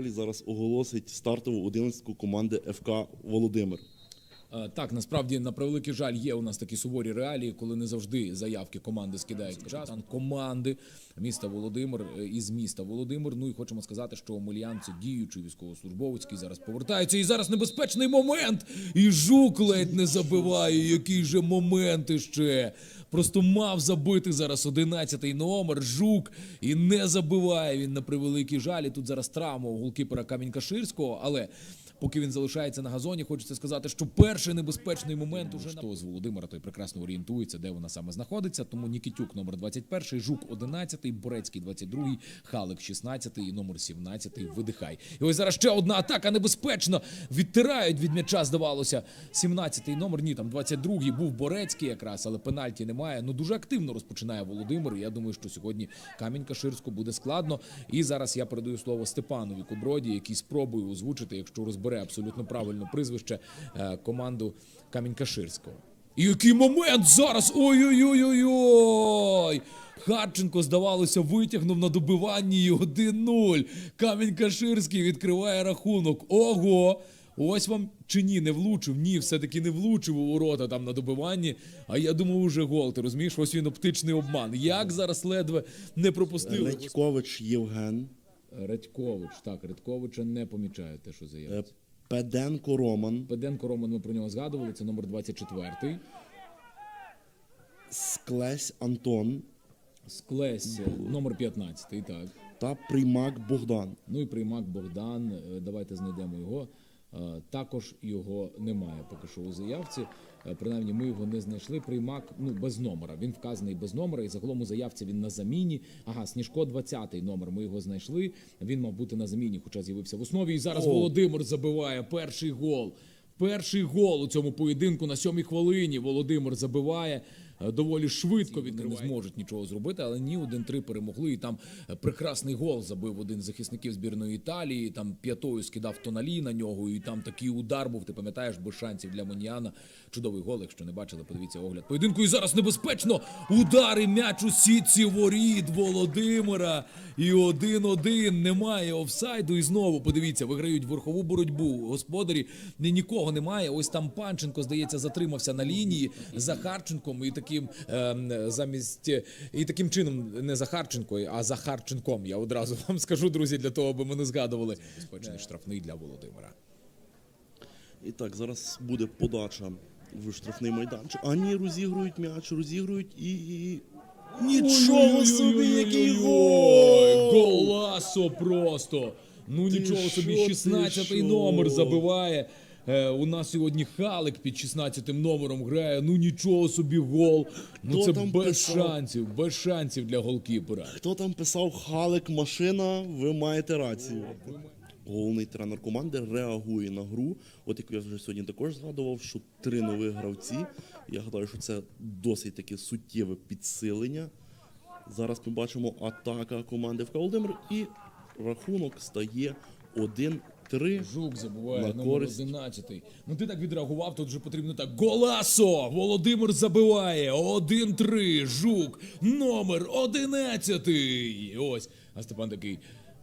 Анатолій зараз оголосить стартову одинадцятку команди ФК Володимир. Е, Так, насправді на превеликий жаль, є у нас такі суворі реалії, коли не завжди заявки команди скидають. Там команди міста Володимир е, із міста Володимир. Ну і хочемо сказати, що Омельян це діючий військовослужбовець, який зараз повертається. І зараз небезпечний момент. І жук ледь не забиває. Який же момент іще. Просто мав забити зараз 11-й номер. Жук і не забиває він на превеликий жаль. І тут зараз травма у голкіпера Камінь-Каширського, але. Поки він залишається на газоні, хочеться сказати, що перший небезпечний момент уже хто з Володимира той прекрасно орієнтується, де вона саме знаходиться. Тому Нікітюк номер 21, Жук 11, Борецький 22, Халик 16 і номер 17 Видихай. І ось зараз ще одна атака небезпечна. Відтирають від м'яча, здавалося. 17-й номер, ні, там 22-й був Борецький якраз, але пенальті немає. Ну дуже активно розпочинає Володимир. Я думаю, що сьогодні камінь Каширську буде складно. І зараз я передаю слово Степанові Куброді, який спробує озвучити, якщо розбере абсолютно правильно прізвище е, команду Камінь Каширського. Який момент зараз! Ой-ой-ой-ой-ой! Харченко, здавалося, витягнув на добиванні і 1-0. Камінь Каширський відкриває рахунок. Ого! Ось вам чи ні, не влучив? Ні, все-таки не влучив у ворота там на добиванні. А я думав, уже гол. Ти розумієш, ось він оптичний обман. Як зараз ледве не пропустили? Редькович Євген, Редькович, так, Редьковича не помічаю те, що е, заявиться. Педенко Роман, Педенко Роман, ми про нього згадували, це номер 24. Склесь Антон Склесь, номер 15, так. та Приймак Богдан. Ну і приймак Богдан. е, Давайте знайдемо його. Е, Також його немає поки що у заявці. Е, Принаймні, ми його не знайшли. Приймак ну без номера. Він вказаний без номера, і загалом у заявці він на заміні. Ага, Сніжко 20 номер. Ми його знайшли. Він мав бути на заміні, хоча з'явився в основі. І зараз О. Володимир забиває перший гол. Перший гол у цьому поєдинку на сьомій хвилині Володимир забиває. Е, Доволі швидко він не зможуть нічого зробити, але ні, 1-3 перемогли. І там е, прекрасний гол забив один з захисників збірної Італії. Там п'ятою скидав Тоналі на нього, і там такий удар був. Ти пам'ятаєш, без шансів для Моніана. Чудовий гол. Якщо не бачили, подивіться огляд поєдинку. І зараз небезпечно. Удари м'яч у сітці воріт Володимира. І 1-1. Немає офсайду. І знову подивіться, виграють верхову боротьбу. Господарі ні, нікого немає. Ось там Панченко, здається, затримався на лінії за Харченком. І таким ем, замість і таким чином не за Харченкою, а за Харченком. Я одразу вам скажу, друзі, для того, аби ми не згадували. Безпечний штрафний для Володимира. І так, зараз буде подача в штрафний майданчик. А ні, розігрують м'яч, розігрують і. і- Нічого собі, який гол! Голасо просто! Ну нічого собі, 16-й що? номер забиває. Е, у нас сьогодні Халик під 16-м номером грає. Ну нічого собі гол. Ну Хто це там без писав? шансів, без шансів для голкіпера. Хто там писав Халик машина, ви маєте рацію. Головний тренер команди реагує на гру. От як я вже сьогодні також згадував, що три нових гравці. Я гадаю, що це досить таке суттєве підсилення. Зараз ми бачимо атака команди ФК Володимир і рахунок стає 1-3. Жук забуває На номер користь. 11. Ну ти так відреагував, тут вже потрібно так. Голасо! Володимир забиває. 1-3. Жук. Номер 11. Ось. А Степан такий.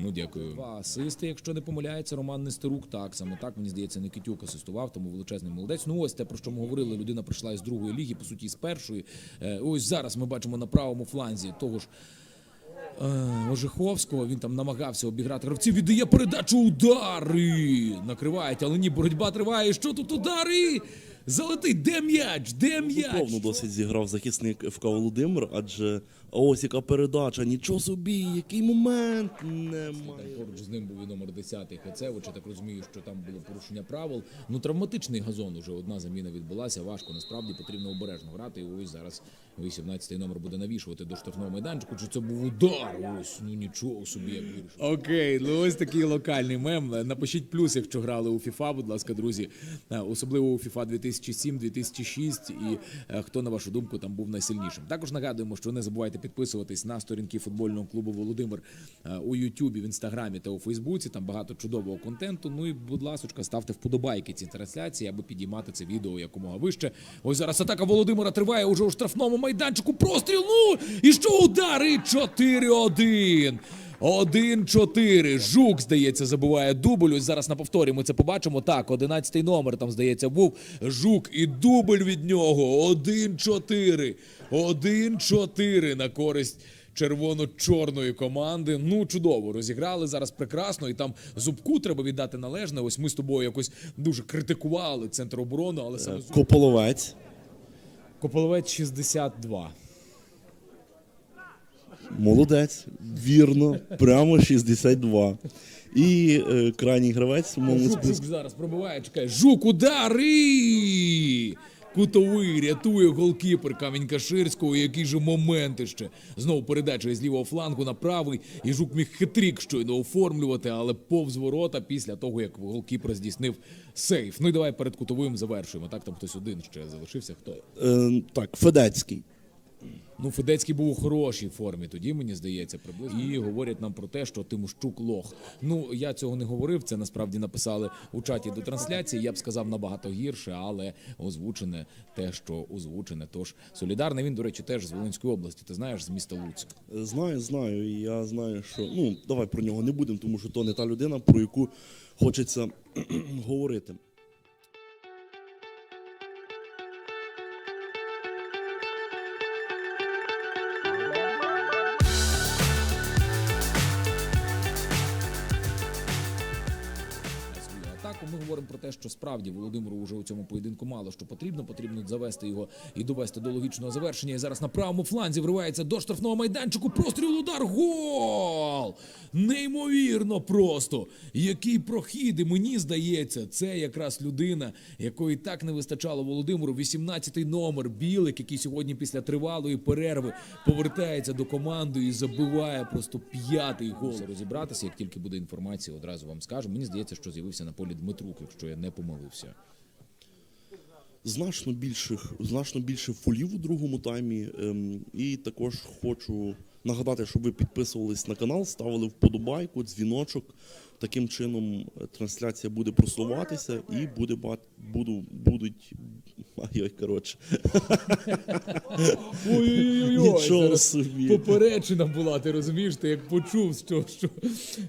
Ну, дякую. Два асисти, якщо не помиляється, Роман Нестерук. Так, саме так, мені здається, Никитюк асистував, тому величезний молодець. Ну ось те, про що ми говорили. Людина прийшла із другої ліги, по суті, з першої. Е, Ось зараз ми бачимо на правому фланзі того ж Ожиховського. Він там намагався обіграти гравців. Віддає передачу удари. Накривають, але ні, боротьба триває. Що тут удари? Залетить, де м'яч? Де м'яч? Повно досить зіграв захисник ФК Володимир, адже ось яка передача, нічого собі, який момент немає. Там поруч з ним був і номер 10 Хацевич. Я так розумію, що там було порушення правил. Ну, травматичний газон уже одна заміна відбулася. Важко насправді потрібно обережно грати. І ось зараз 18-й номер буде навішувати до штрафного майданчику. Чи це був удар? Ось ну нічого собі як вирішив. Окей, ну ось такий локальний мем. Напишіть плюс, якщо грали у FIFA, будь ласка, друзі. Е, Особливо у FIFA 2007-2006 і е, хто на вашу думку там був найсильнішим. Також нагадуємо, що не забувайте підписуватись на сторінки футбольного клубу Володимир е, у Ютубі, в Інстаграмі та у Фейсбуці. Там багато чудового контенту. Ну і будь ласка, ставте вподобайки ці трансляції, аби підіймати це відео якомога вище. Ось зараз атака Володимира триває уже у штрафному майданчику. Простріл. Ну і що удари? 4-1. 1-4. Жук, здається, забуває дубль. Ось зараз на повторі ми це побачимо. Так, 11-й номер там, здається, був. Жук і дубль від нього. 1-4. 1-4 на користь червоно-чорної команди. Ну, чудово, розіграли зараз прекрасно. І там зубку треба віддати належне. Ось ми з тобою якось дуже критикували центр оборони, але саме Зуб- Кополовець. Кополовець 62. Молодець. Вірно. Прямо 62. І е, крайній гравець у моєму Жук, списку. жук зараз пробиває, чекає. Жук, удар і Кутовий рятує голкіпер Камінь-Каширського. Який же моменти ще. Знову передача із лівого флангу на правий. І жук міг хитрік щойно оформлювати, але повз ворота після того, як голкіпер здійснив сейф. Ну і давай перед кутовим завершуємо. Так, там хтось один ще залишився. Хто? Е, так, Федецький. Ну, Федецький був у хорошій формі, тоді мені здається, приблизно. І говорять нам про те, що Тимощук лох. Ну я цього не говорив. Це насправді написали у чаті до трансляції. Я б сказав набагато гірше, але озвучене те, що озвучене. Тож солідарний він, до речі, теж з Волинської області. Ти знаєш, з міста Луцьк. Знаю, знаю. Я знаю, що ну давай про нього не будемо, тому що то не та людина, про яку хочеться говорити. Що справді Володимиру вже у цьому поєдинку мало що потрібно. Потрібно завести його і довести до логічного завершення. І зараз на правому фланзі вривається до штрафного майданчику. Простріл удар. Гол! Неймовірно просто. Який прохід, і мені здається, це якраз людина, якої так не вистачало Володимиру. 18-й номер Білик, який сьогодні після тривалої перерви повертається до команди і забиває просто п'ятий гол. Розібратися, як тільки буде інформація, одразу вам скажу. Мені здається, що з'явився на полі Дмитрук, якщо я не помилився. Значно більших, значно більше фолів у другому таймі. Ем, і також хочу нагадати, щоб ви підписувались на канал, ставили вподобайку, дзвіночок. Таким чином е, трансляція буде просуватися і буде буду, будуть. Ай-ой, коротше. Ой-ой-ой, Нічого собі. попереджена була, ти розумієш, ти як почув, що, що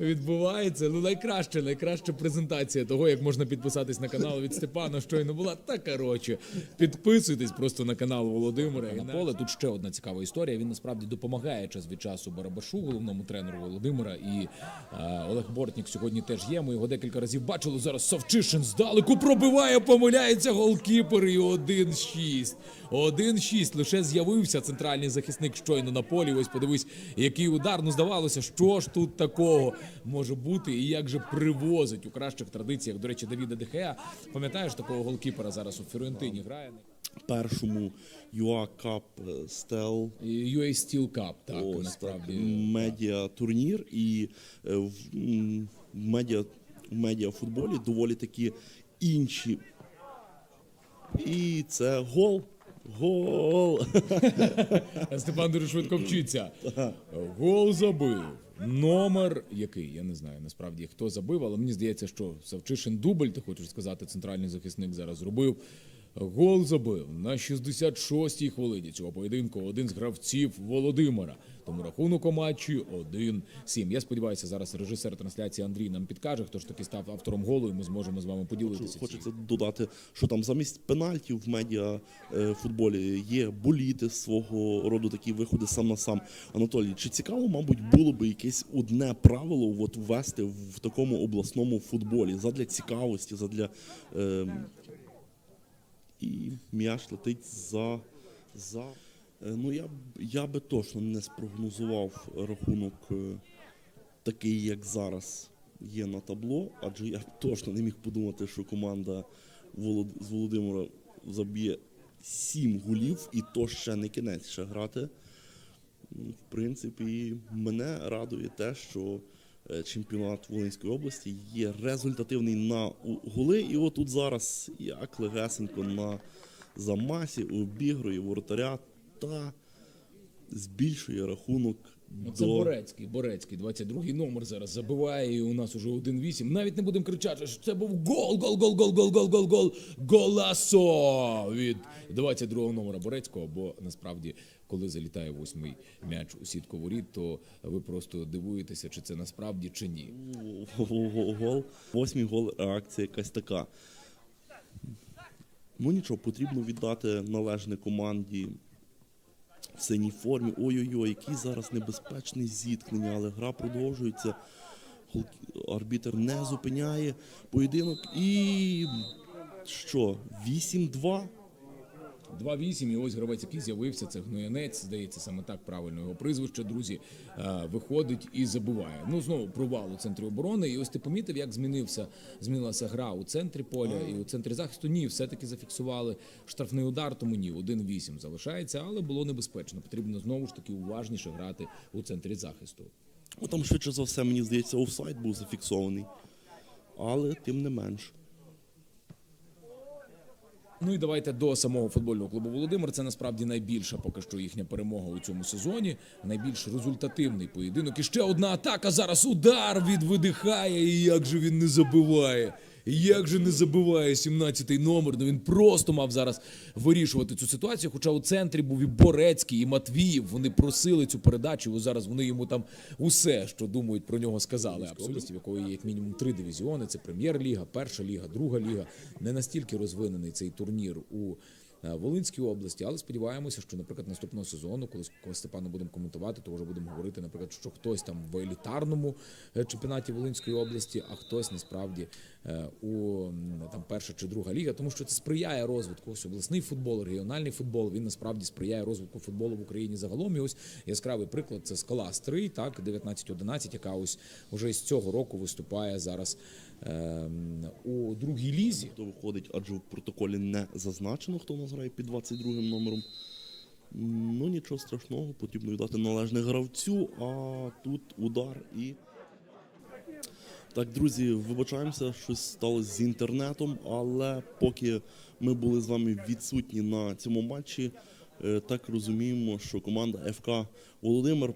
відбувається. Ну, найкраще, найкраща презентація того, як можна підписатись на канал від Степана щойно була. Та коротше, підписуйтесь просто на канал Володимира. І на поле тут ще одна цікава історія. Він насправді допомагає час від часу Барабашу, головному тренеру Володимира. І е, Олег Бортнік сьогодні теж є. Ми його декілька разів бачили. Зараз Савчишин здалеку пробиває, помиляється голкіпер і 1-6. 1-6. Лише з'явився центральний захисник щойно на полі. Ось подивись, який удар. Ну здавалося, що ж тут такого може бути, і як же привозить у кращих традиціях. До речі, Давіда Дехеа. Пам'ятаєш такого голкіпера зараз у Фіорентині грає? Першому UA Cup І UA Steel Cup, так, Ось насправді. так, медіа турнір і е, в медіа, в медіа футболі доволі такі інші. І це гол. Гол. Степан дуже швидко вчиться. Гол забив. Номер який? Я не знаю насправді хто забив, але мені здається, що Савчишин дубль, ти хочеш сказати, центральний захисник зараз зробив. Гол забив на 66-й хвилині цього поєдинку один з гравців Володимира. Тому рахунок у матчі 1-7. Я сподіваюся, зараз режисер трансляції Андрій нам підкаже, хто ж таки став автором голу, і ми зможемо з вами поділитися. Хочеться додати, що там замість пенальтів в медіа е, футболі є боліти свого роду такі виходи сам на сам. Анатолій, чи цікаво, мабуть, було би якесь одне правило от ввести в такому обласному футболі задля цікавості, задля. Е, і м'яч летить за. за. Е, Ну, я, я би точно не спрогнозував рахунок е, такий, як зараз є на табло, адже я точно не міг подумати, що команда з Володимира заб'є сім голів, і то ще не кінець ще грати. В принципі, мене радує те, що чемпіонат Волинської області є результативний на гули. І от тут зараз як легесенько на замасі обігрує воротаря та збільшує рахунок Ну, Це до Борецький, Борецький, 22-й номер зараз забиває, і у нас уже 1-8. Навіть не будемо кричати, що це був гол, гол, гол, гол, гол, гол, гол, гол, голасо від 22-го номера Борецького, бо насправді, коли залітає восьмий м'яч у сітку воріт, то ви просто дивуєтеся, чи це насправді, чи ні. гол. Восьмий гол, реакція якась така. Ну нічого, потрібно віддати належне команді в синій формі. Ой-ой-ой, який зараз небезпечний зіткнення, але гра продовжується. Арбітер не зупиняє поєдинок і що? 8-2? 2-8, і ось гравець, який з'явився, це гноянець, здається, саме так правильно його прізвище, друзі, е, виходить і забиває. Ну, знову провал у центрі оборони. І ось ти помітив, як змінився, змінилася гра у центрі поля і у центрі захисту. Ні, все-таки зафіксували штрафний удар, тому ні, 1-8 залишається, але було небезпечно. Потрібно знову ж таки уважніше грати у центрі захисту. Ну там швидше за все, мені здається, офсайд був зафіксований. Але тим не менш. Ну і давайте до самого футбольного клубу Володимир. Це насправді найбільша поки що їхня перемога у цьому сезоні. Найбільш результативний поєдинок. І ще одна атака. Зараз удар від видихає. І як же він не забиває? Як же не забиває 17-й номер? Ну він просто мав зараз вирішувати цю ситуацію. Хоча у центрі був і Борецький, і Матвіїв. Вони просили цю передачу. І зараз вони йому там усе, що думають про нього, сказали. Абсолютно, в якої є як мінімум три дивізіони: це прем'єр-ліга, перша ліга, друга ліга. Не настільки розвинений цей турнір у Волинській області, але сподіваємося, що, наприклад, наступного сезону, коли, коли Степана будемо коментувати, то вже будемо говорити, наприклад, що хтось там в елітарному е, чемпіонаті Волинської області, а хтось насправді е, у там перша чи друга ліга, тому що це сприяє розвитку. Ось обласний футбол, регіональний футбол. Він насправді сприяє розвитку футболу в Україні загалом. І ось яскравий приклад це скала Стрий, так 19-11, яка ось уже з цього року виступає зараз у другій лізі. Хто виходить, адже в протоколі не зазначено, хто у нас грає під 22 номером. Ну нічого страшного, потрібно віддати належне гравцю, а тут удар і. Так, друзі, вибачаємося, щось сталося з інтернетом, але поки ми були з вами відсутні на цьому матчі, е, так розуміємо, що команда ФК Володимир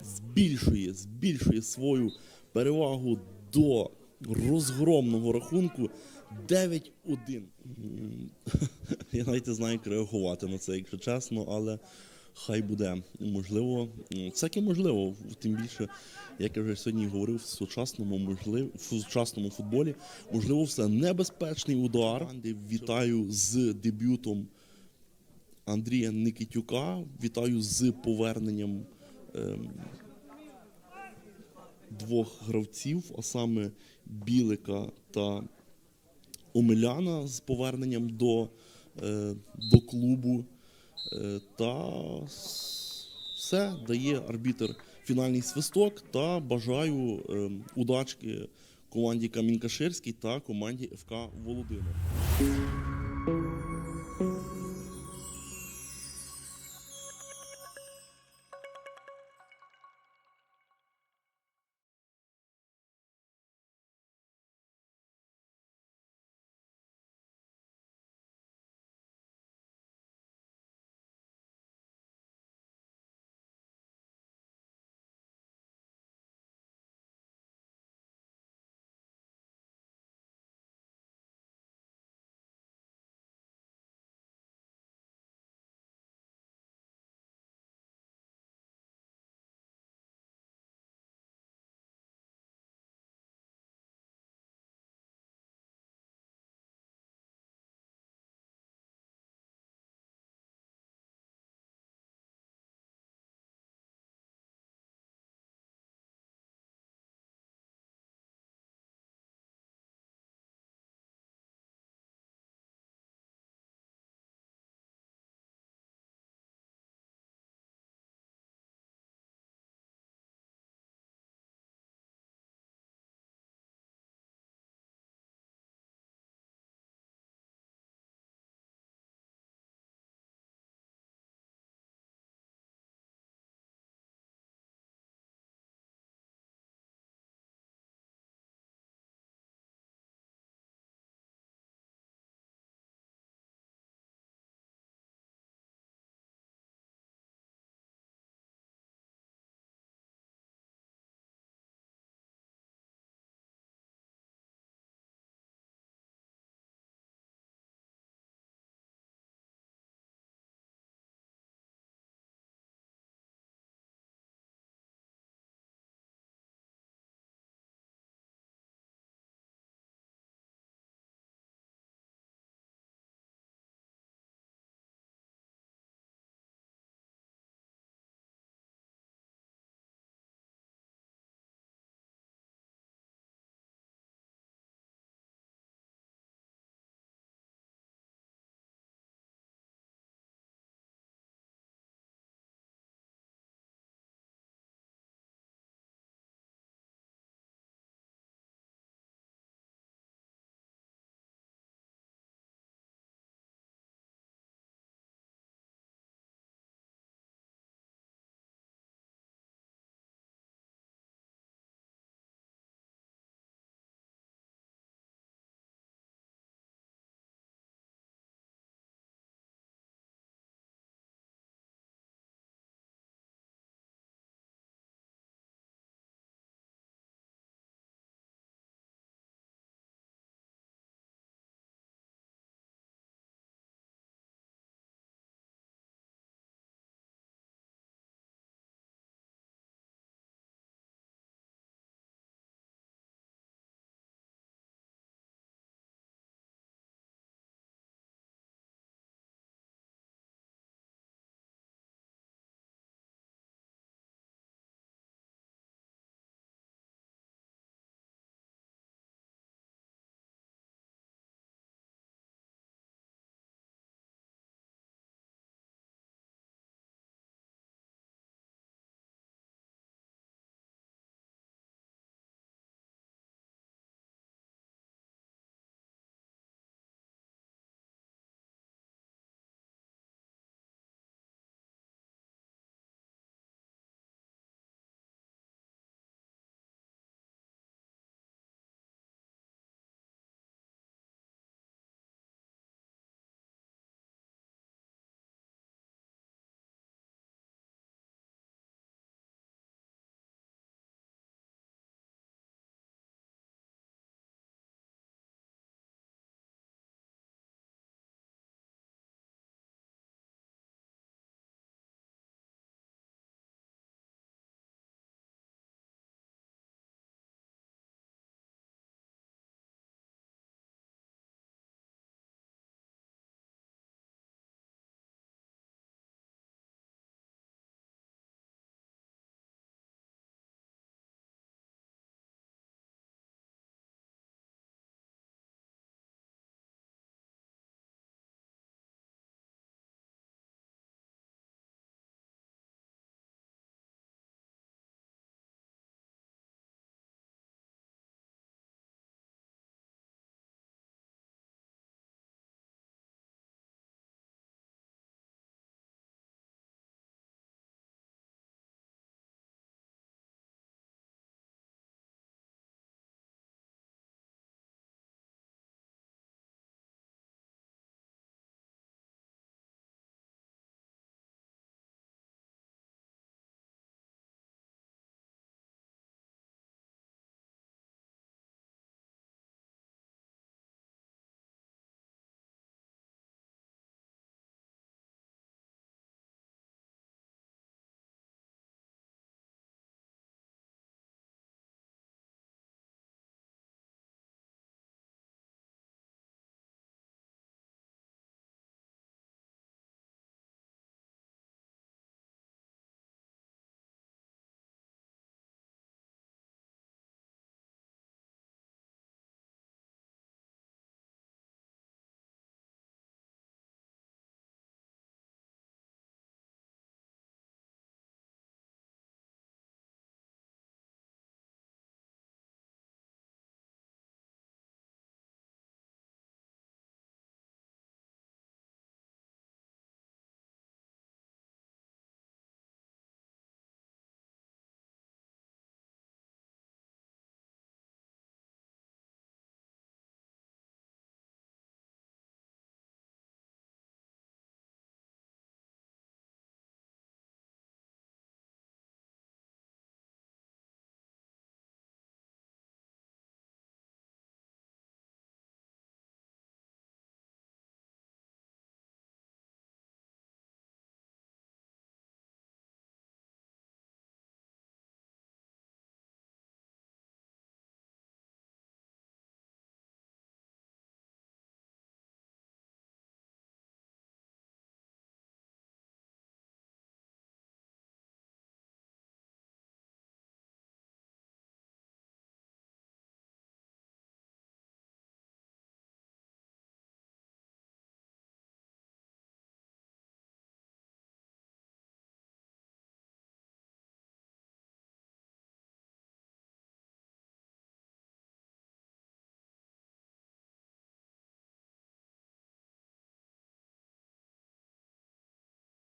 збільшує, збільшує свою перевагу до розгромного рахунку 9-1. Я навіть не знаю, як реагувати на це, якщо чесно, але хай буде. Можливо, всяке можливо, тим більше, як я вже сьогодні говорив, в сучасному можлив, в сучасному футболі можливо все небезпечний удар. Вітаю з дебютом Андрія Никитюка. Вітаю з поверненням ем, двох гравців, а саме Білика та Омеляна з поверненням до, е, до клубу. Е, та все дає арбітер фінальний свисток та бажаю ем, удачки команді Камінь-Каширський та команді ФК Володимир.